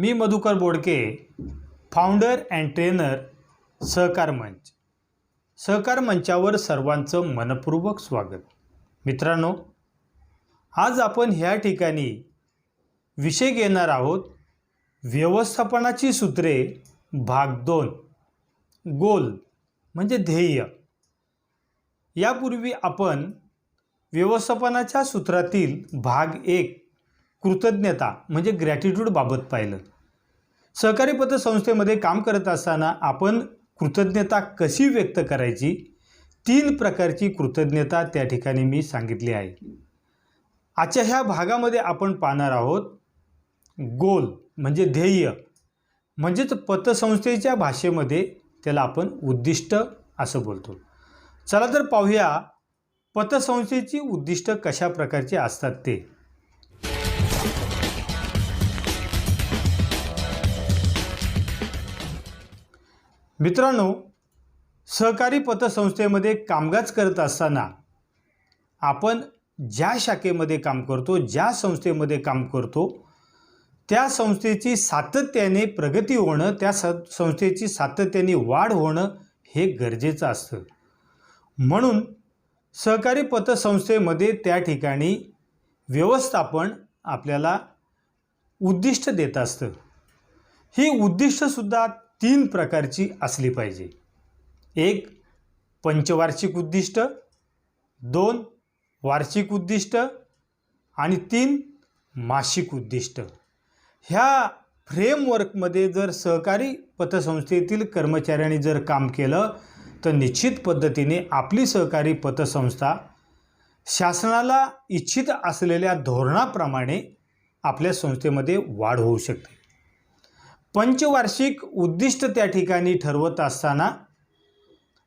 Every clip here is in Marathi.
Me Madhukar Bodke founder and trainer Sahakar Manch. Sahakar मंचावर सर्वांचं मनपूर्वक स्वागत. मित्रांनो आज आपण ह्या ठिकाणी विषय घेणार आहोत व्यवस्थापनाची सूत्रे भाग दोन गोल म्हणजे ध्येय. यापूर्वी आपण व्यवस्थापनाच्या सूत्रातील भाग एक कृतज्ञता म्हणजे ग्रॅटिट्यूडबाबत पाहिलं. सहकारी पतसंस्थेमध्ये काम करत असताना आपण कृतज्ञता कशी व्यक्त करायची? तीन प्रकारची कृतज्ञता त्या ठिकाणी मी सांगितली आहे. आजच्या ह्या भागामध्ये आपण पाहणार आहोत गोल म्हणजे ध्येय म्हणजेच पतसंस्थेच्या भाषेमध्ये त्याला आपण उद्दिष्ट असं बोलतो. चला तर पाहूया पतसंस्थेची उद्दिष्ट कशा प्रकारची असतात ते. मित्रांनो सहकारी पतसंस्थेमध्ये कामकाज करत असताना आपण ज्या शाखेमध्ये काम करतो ज्या संस्थेमध्ये काम करतो त्या संस्थेची सातत्याने प्रगती होणं त्या स संस्थेची सातत्याने वाढ होणं हे गरजेचं असतं. म्हणून सहकारी पतसंस्थेमध्ये त्या ठिकाणी व्यवस्थापन आपल्याला उद्दिष्ट देत असतं. ही उद्दिष्टसुद्धा तीन प्रकारची असली पाहिजे. एक पंचवार्षिक उद्दिष्ट दोन वार्षिक उद्दिष्ट आणि तीन मासिक उद्दिष्ट. ह्या फ्रेमवर्कमध्ये जर सहकारी पतसंस्थेतील कर्मचाऱ्यांनी जर काम केलं तर निश्चित पद्धतीने आपली सहकारी पतसंस्था शासनाला इच्छित असलेल्या धोरणाप्रमाणे आपल्या संस्थेमध्ये वाढ होऊ शकते. पंचवार्षिक उद्दिष्ट त्या ठिकाणी ठरवत असताना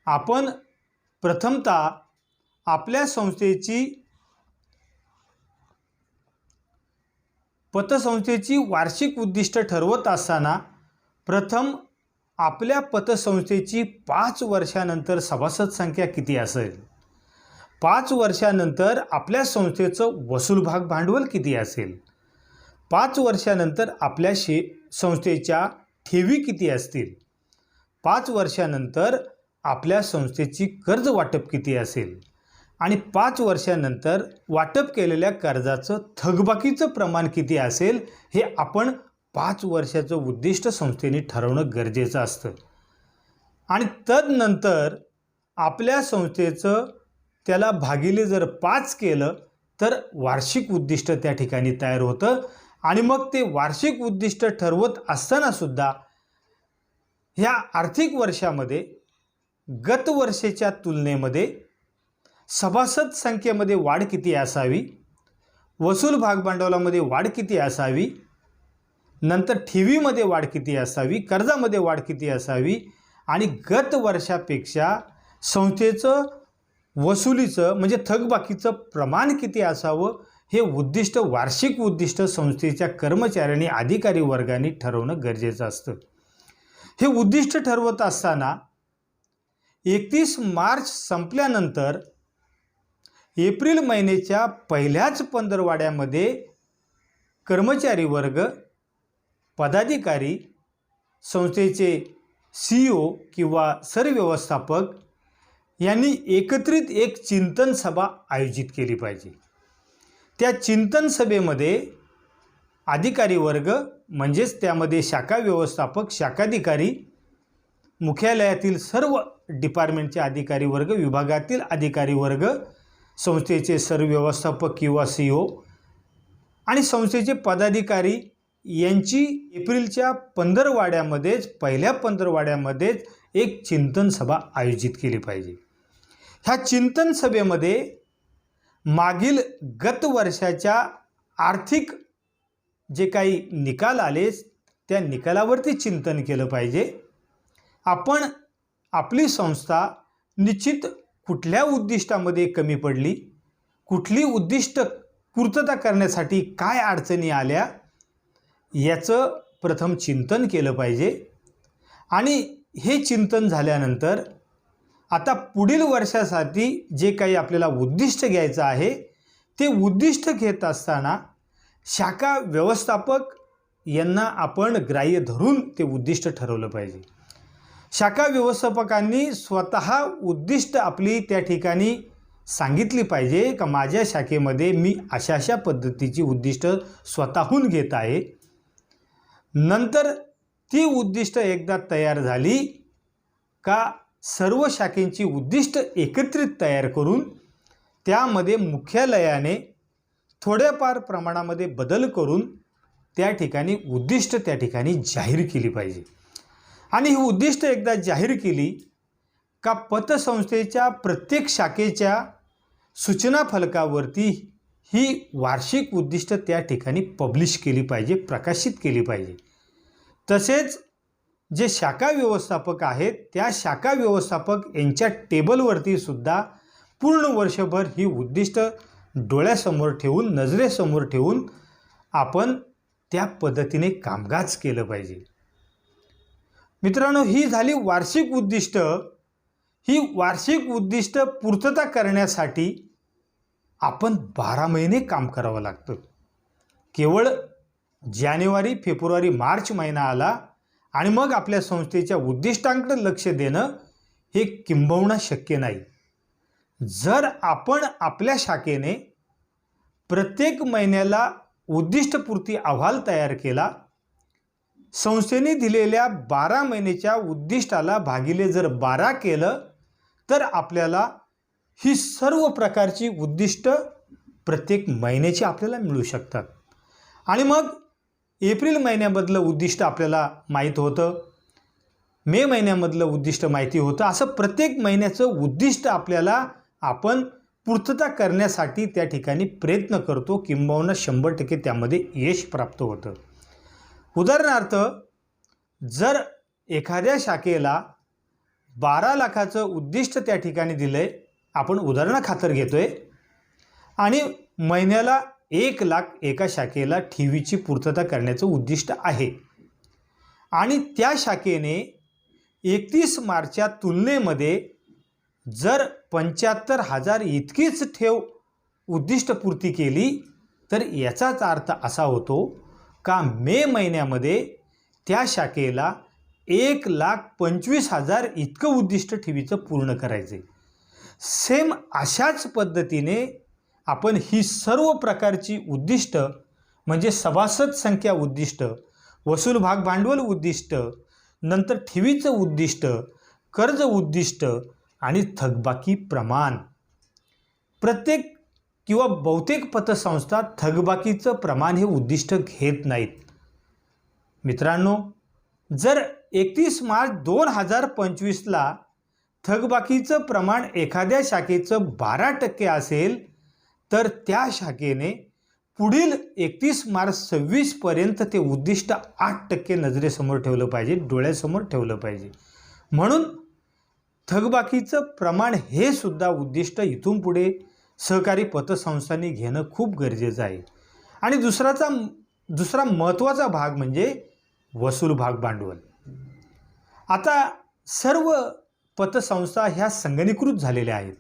आपण प्रथमतः आपल्या संस्थेची पतसंस्थेची वार्षिक उद्दिष्ट ठरवत असताना प्रथम आपल्या पतसंस्थेची पाच वर्षानंतर सभासद संख्या किती असेल? पाच वर्षानंतर आपल्या संस्थेचं वसूल भाग भांडवल किती असेल? पाच वर्षानंतर आपल्या शे संस्थेच्या ठेवी किती असतील? पाच वर्षानंतर आपल्या संस्थेची कर्ज वाटप किती असेल? आणि पाच वर्षानंतर वाटप केलेल्या कर्जाचं थकबाकीचं प्रमाण किती असेल? हे आपण पाच वर्षाचं उद्दिष्ट संस्थेने ठरवणं गरजेचं असतं. आणि तदनंतर आपल्या संस्थेचं त्याला भागिले जर पाच केलं तर वार्षिक उद्दिष्ट त्या ठिकाणी तयार होतं. आणि मग ते वार्षिक उद्दिष्ट ठरवत असतानासुद्धा ह्या आर्थिक वर्षामध्ये गत वर्षाच्या तुलनेमध्ये सभासद संख्येमध्ये वाढ किती असावी वसूल भागभांडवलामध्ये वाढ किती असावी नंतर ठेवीमध्ये वाढ किती असावी कर्जामध्ये वाढ किती असावी आणि गत वर्षापेक्षा संस्थेचं वसुलीचं म्हणजे थकबाकीचं प्रमाण किती असावं हे उद्दिष्ट वार्षिक उद्दिष्ट संस्थेच्या कर्मचाऱ्यांनी अधिकारी वर्गाने ठरवणं गरजेचं असतं. हे उद्दिष्ट ठरवत असताना एकतीस मार्च संपल्यानंतर एप्रिल महिन्याच्या पहिल्याच पंधरवाड्यामध्ये कर्मचारी वर्ग पदाधिकारी संस्थेचे सी ओ किंवा सरव्यवस्थापक यांनी एकत्रित एक चिंतन सभा आयोजित केली पाहिजे. त्या चिंतन सभेमध्ये अधिकारी वर्ग म्हणजेच त्यामध्ये शाखा व्यवस्थापक शाखाधिकारी मुख्यालयातील सर्व डिपार्टमेंटचे अधिकारी वर्ग विभागातील अधिकारी वर्ग संस्थेचे सर्व व्यवस्थापक किंवा सी ओ आणि संस्थेचे पदाधिकारी यांची एप्रिलच्या पंधरवाड्यामध्येच पहिल्या पंधरवाड्यामध्येच एक चिंतन सभा आयोजित केली पाहिजे. ह्या चिंतन सभेमध्ये मागील गत वर्षाच्या आर्थिक जे काही निकाल आले त्या निकालावरती चिंतन केलं पाहिजे. आपण आपली संस्था निश्चित कुठल्या उद्दिष्टामध्ये कमी पडली? कुठली उद्दिष्ट पूर्तता करण्यासाठी काय अडचणी आल्या? याचं प्रथम चिंतन केलं पाहिजे. आणि हे चिंतन झाल्यानंतर आता पुढील वर्षासाठी जे काही आपल्याला उद्दिष्ट घ्यायचं आहे ते उद्दिष्ट घेत असताना शाखा व्यवस्थापक यांना आपण ग्राह्य धरून ते उद्दिष्ट ठरवलं पाहिजे. शाखा व्यवस्थापकांनी स्वतः उद्दिष्ट आपली त्या ठिकाणी सांगितली पाहिजे का माझ्या शाखेमध्ये मी अशा अशा पद्धतीची उद्दिष्ट स्वतःहून घेत आहे. नंतर ती उद्दिष्ट एकदा तयार झाली का सर्व शाखेंची उद्दिष्ट एकत्रित तयार करून त्यामध्ये मुख्यालयाने थोड्याफार प्रमाणामध्ये बदल करून त्या ठिकाणी उद्दिष्ट त्या ठिकाणी जाहीर केली पाहिजे. आणि ही उद्दिष्ट एकदा जाहीर केली का पतसंस्थेच्या प्रत्येक शाखेच्या सूचना फलकावरती ही वार्षिक उद्दिष्ट त्या ठिकाणी पब्लिश केली पाहिजे प्रकाशित केली पाहिजे. तसेच जे शाखा व्यवस्थापक आहेत त्या शाखा व्यवस्थापक यांच्या टेबलवरती सुद्धा पूर्ण वर्षभर ही उद्दिष्ट डोळ्यासमोर ठेवून नजरेसमोर ठेवून आपण त्या पद्धतीने कामकाज केलं पाहिजे. मित्रांनो ही झाली वार्षिक उद्दिष्ट. ही वार्षिक उद्दिष्ट पूर्तता करण्यासाठी आपण बारा महिने काम करावं लागतं. केवळ जानेवारी फेब्रुवारी मार्च महिना आला आणि मग आपल्या संस्थेच्या उद्दिष्टांकडे लक्ष देणं हे किंबवणं शक्य नाही. जर आपण आपल्या शाखेने प्रत्येक महिन्याला उद्दिष्टपूर्ती अहवाल तयार केला संस्थेने दिलेल्या बारा महिन्याच्या उद्दिष्टाला भागिले जर बारा केलं तर आपल्याला ही सर्व प्रकारची उद्दिष्ट प्रत्येक महिन्याची आपल्याला मिळू शकतात. आणि मग एप्रिल महिन्यामधलं उद्दिष्ट आपल्याला माहीत होतं. मे महिन्यामधलं उद्दिष्ट माहिती होतं. असं प्रत्येक महिन्याचं उद्दिष्ट आपल्याला आपण पूर्तता करण्यासाठी त्या ठिकाणी प्रयत्न करतो. किंबहुना शंभर टक्के त्यामध्ये यश प्राप्त होतं. उदाहरणार्थ जर एखाद्या शाखेला बारा लाखाचं उद्दिष्ट त्या ठिकाणी दिलं आहे आपण उदाहरणाखातर घेतो आहे आणि महिन्याला एक लाख एका शाखेला ठेवीची पूर्तता करण्याचं उद्दिष्ट आहे. आणि त्या शाखेने एकतीस मार्चच्या तुलनेमध्ये जर पंच्याहत्तर हजार इतकीच ठेव उद्दिष्टपूर्ती केली तर याचाच अर्थ असा होतो का मे महिन्यामध्ये त्या शाखेला एक लाख पंचवीस हजार इतकं उद्दिष्ट ठेवीचं पूर्ण करायचं आहे सेम अशाच पद्धतीने आपण ही सर्व प्रकारची उद्दिष्ट म्हणजे सभासद संख्या उद्दिष्ट वसूल भाग भांडवल उद्दिष्ट नंतर ठेवीचं उद्दिष्ट कर्ज उद्दिष्ट आणि थकबाकी प्रमाण. प्रत्येक किंवा बहुतेक पतसंस्था थकबाकीचं प्रमाण हे उद्दिष्ट घेत नाहीत. मित्रांनो जर एकतीस मार्च दोन हजार पंचवीसला थकबाकीचं प्रमाण एखाद्या शाखेचं बारा टक्के असेल तर त्या शाखेने पुढील एकतीस मार्च सव्वीसपर्यंत ते उद्दिष्ट आठ टक्के नजरेसमोर ठेवलं पाहिजे डोळ्यासमोर ठेवलं पाहिजे. म्हणून थकबाकीचं प्रमाण हे सुद्धा उद्दिष्ट इथून पुढे सहकारी पतसंस्थांनी घेणं खूप गरजेचं आहे. आणि दुसराचा दुसरा महत्त्वाचा भाग म्हणजे वसूल भाग भांडवल. आता सर्व पतसंस्था ह्या संगणीकृत झालेल्या आहेत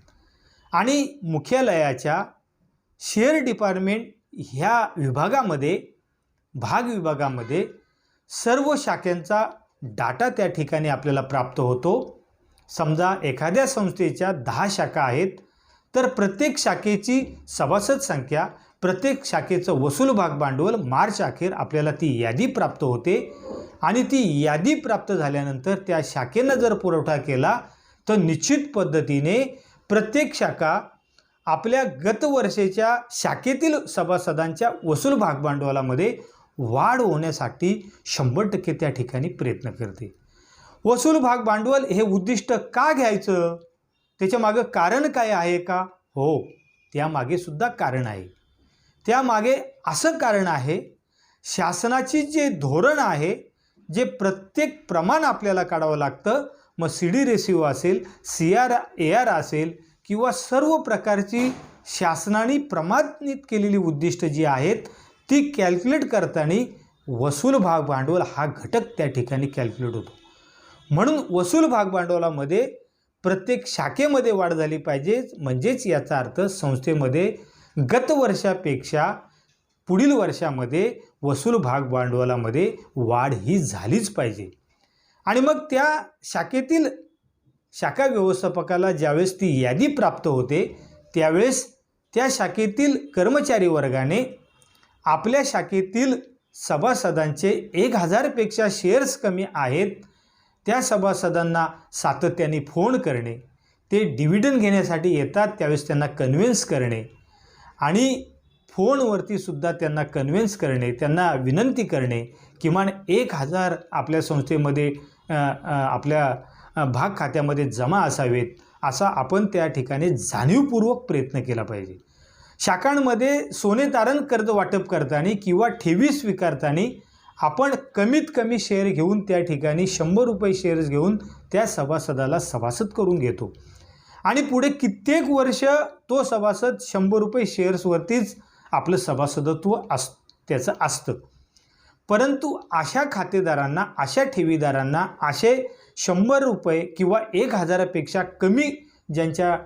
आणि मुख्यालयाच्या शेअर डिपार्टमेंट ह्या विभागामध्ये भाग विभागामध्ये सर्व शाखांचा डाटा त्या ठिकाणी आपल्याला प्राप्त होतो. समजा एखाद्या संस्थेच्या दहा शाखा आहेत तर प्रत्येक शाखेची सभासद संख्या प्रत्येक शाखेचं वसूल भाग भांडवल मार्च अखेर आपल्याला ती यादी प्राप्त होते. आणि ती यादी प्राप्त झाल्यानंतर त्या शाखेनं जर पुरवठा केला तर निश्चित पद्धतीने प्रत्येक शाखा आपल्या गतवर्षाच्या शाखेतील सभासदांच्या वसूल भागभांडवलामध्ये वाढ होण्यासाठी शंभर टक्के त्या ठिकाणी प्रयत्न करते. वसूल भाग भांडवल हे उद्दिष्ट का घ्यायचं? त्याच्यामागं कारण काय आहे का? हो त्यामागे सुद्धा कारण आहे. त्यामागे असं कारण आहे शासनाची जे धोरण आहे जे प्रत्येक प्रमाण आपल्याला काढावं लागतं मग सी डी रेसिओ असेल सी आर ए आर असेल किंवा सर्व प्रकारची शासनाने प्रमाणित केलेली उद्दिष्ट जी आहेत ती कॅल्क्युलेट करताना वसूल भाग भांडवल हा घटक त्या ठिकाणी कॅल्क्युलेट होतो. म्हणून वसूल भाग भांडवलामध्ये प्रत्येक शाखेमध्ये वाढ झाली पाहिजे म्हणजेच याचा अर्थ संस्थेमध्ये गत वर्षापेक्षा पुढील वर्षामध्ये वसूल भाग भांडवलामध्ये वाढ ही झालीच पाहिजे. आणि मग त्या शाखेतील शाखा व्यवस्थापकाला ज्यावेळेस ती यादी प्राप्त होते त्यावेळेस त्या शाखेतील कर्मचारी वर्गाने आपल्या शाखेतील सभासदांचे एक हजारपेक्षा शेअर्स कमी आहेत त्या सभासदांना सातत्याने फोन करणे ते डिव्हिडन घेण्यासाठी येतात त्यावेळेस त्यांना कन्व्हिन्स करणे आणि फोनवरती सुद्धा त्यांना कन्व्हिन्स करणे त्यांना विनंती करणे किमान एक हजार आपल्या संस्थेमध्ये आपल्या भाग खात्यामध्ये जमा असावेत असा आपण त्या ठिकाणी जाणीवपूर्वक प्रयत्न केला पाहिजे. शाखांमध्ये सोने तारण कर्ज वाटप करताना किंवा ठेवी स्वीकारताना आपण कमीत कमी शेअर घेऊन त्या ठिकाणी शंभर रुपये शेअर्स घेऊन त्या सभासदाला सभासद करून घेतो. आणि पुढे कित्येक वर्ष तो सभासद शंभर रुपये शेअर्सवरतीच आपलं सभासदत्व अस त्याचं असतं. परंतु अशा खातेदारांना अशा ठेवीदारांना असे शंभर रुपये किंवा एक हजारापेक्षा कमी ज्यांच्या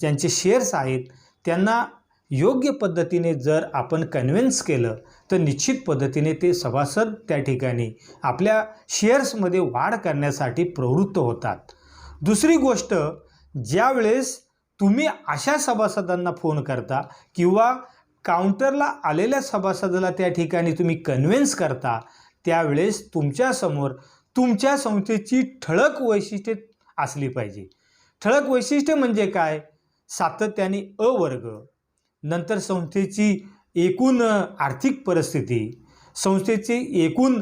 ज्यांचे शेअर्स आहेत त्यांना योग्य पद्धतीने जर आपण कन्व्हिन्स केलं तर निश्चित पद्धतीने ते सभासद त्या ठिकाणी आपल्या शेअर्समध्ये वाढ करण्यासाठी प्रवृत्त होतात. दुसरी गोष्ट ज्यावेळेस तुम्ही अशा सभासदांना फोन करता किंवा काउंटरला आलेल्या सभासदाला त्या ठिकाणी तुम्ही कन्व्हिन्स करता त्यावेळेस तुमच्यासमोर तुमच्या संस्थेची ठळक वैशिष्ट्ये असली पाहिजे. ठळक वैशिष्ट्य म्हणजे काय? सातत्याने अ वर्ग नंतर संस्थेची एकूण आर्थिक परिस्थिती. संस्थेची एकूण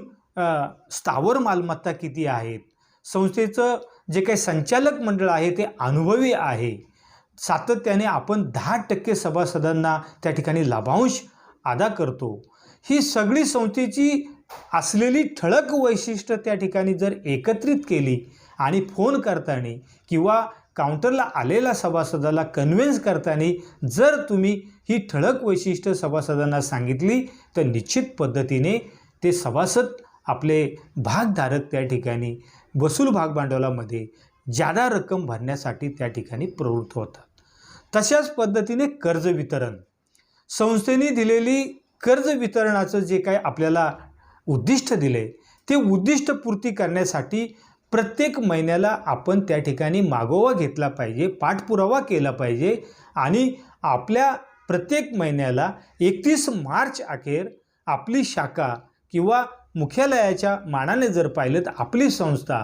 स्थावर मालमत्ता किती आहेत? संस्थेचं जे काही संचालक मंडळ आहे ते अनुभवी आहे. सातत्याने आपण दहा टक्के सभासदांना त्या ठिकाणी लाभांश अदा करतो. ही सगळी संस्थेची असलेली ठळक वैशिष्ट्य त्या ठिकाणी जर एकत्रित केली आणि फोन करताना किंवा काउंटरला आलेल्या सभासदाला कन्व्हिन्स करताना जर तुम्ही ही ठळक वैशिष्ट्य सभासदांना सांगितली तर निश्चित पद्धतीने ते सभासद आपले भागधारक त्या ठिकाणी वसूल भाग भांडवलामध्ये जादा रक्कम भरण्यासाठी त्या ठिकाणी प्रवृत्त होतात. तशाच पद्धतीने कर्ज वितरण. संस्थेने दिलेली कर्ज वितरणाचं जे काय आपल्याला उद्दिष्ट दिले. ते उद्दिष्ट पूर्ती करण्यासाठी प्रत्येक महिन्याला आपण त्या ठिकाणी मागोवा घेतला पाहिजे पाठपुरावा केला पाहिजे आणि आपल्या प्रत्येक महिन्याला एकतीस मार्च अखेर आपली शाखा किंवा मुख्यालयाच्या मानाने जर पाहिलं तर आपली संस्था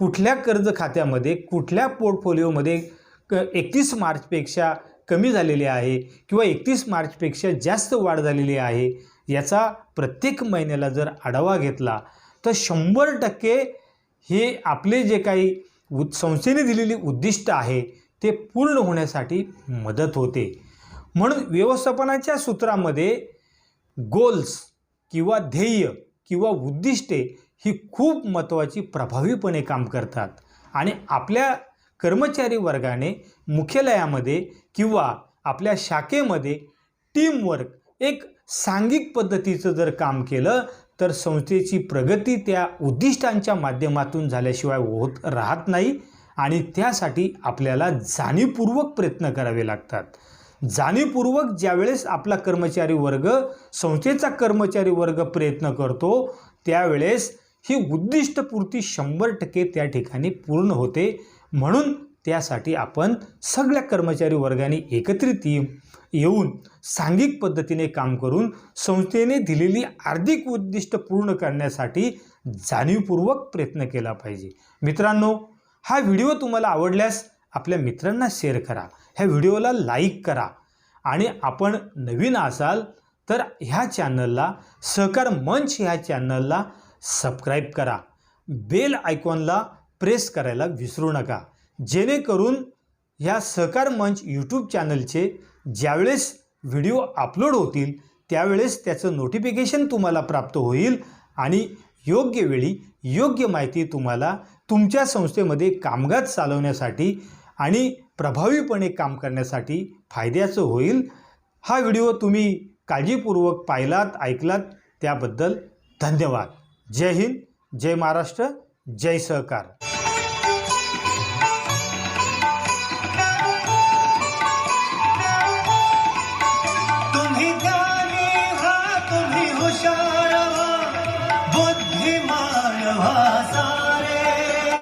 कुठल्या कर्ज खात्यामध्ये कुठल्या पोर्टफोलिओमध्ये क एकतीस मार्चपेक्षा कमी झालेली आहे किंवा एकतीस मार्चपेक्षा जास्त वाढ झालेली आहे याचा प्रत्येक महिन्याला जर आढावा घेतला तर शंभर टक्के हे आपले जे काही उ संस्थेने दिलेली उद्दिष्ट आहे ते पूर्ण होण्यासाठी मदत होते. म्हणून व्यवस्थापनाच्या सूत्रामध्ये गोल्स किंवा ध्येय किंवा उद्दिष्टे ही खूप महत्त्वाची प्रभावीपणे काम करतात. आणि आपल्या कर्मचारी वर्गाने मुख्यालयामध्ये किंवा आपल्या शाखेमध्ये टीमवर्क एक सांघिक पद्धतीचं जर काम केलं तर संस्थेची प्रगती त्या उद्दिष्टांच्या माध्यमातून झाल्याशिवाय होत राहत नाही आणि त्यासाठी आपल्याला जाणीवपूर्वक प्रयत्न करावे लागतात. जाणीवपूर्वक ज्यावेळेस आपला कर्मचारी वर्ग संस्थेचा कर्मचारी वर्ग प्रयत्न करतो त्यावेळेस ही उद्दिष्टपूर्ती शंभर टक्के त्या ठिकाणी पूर्ण होते. म्हणून त्यासाठी आपण सगळ्या कर्मचारी वर्गाने एकत्रित येऊन सांघिक पद्धतीने काम करून संस्थेने दिलेली आर्थिक उद्दिष्ट पूर्ण करण्यासाठी जाणीवपूर्वक प्रयत्न केला पाहिजे. मित्रांनो हा व्हिडिओ तुम्हाला आवडल्यास आपल्या मित्रांना शेअर करा ह्या व्हिडिओला लाईक करा आणि आपण नवीन असाल तर ह्या चॅनलला सहकार मंच ह्या चॅनलला सबस्क्राईब करा. बेल आयकॉनला प्रेस करायला विसरू नका. जेणेकरून ह्या सहकार मंच यूट्यूब चॅनलचे ज्यावेळेस व्हिडिओ अपलोड होतील त्यावेळेस त्याचं नोटिफिकेशन तुम्हाला प्राप्त होईल आणि योग्य वेळी योग्य माहिती तुम्हाला तुमच्या संस्थेमध्ये कामकाज चालवण्यासाठी आणि प्रभावीपणे काम करण्यासाठी फायद्याचं होईल. हा व्हिडिओ तुम्ही काळजीपूर्वक पाहिलात ऐकलात त्याबद्दल धन्यवाद. जय हिंद जय महाराष्ट्र जय सहकार.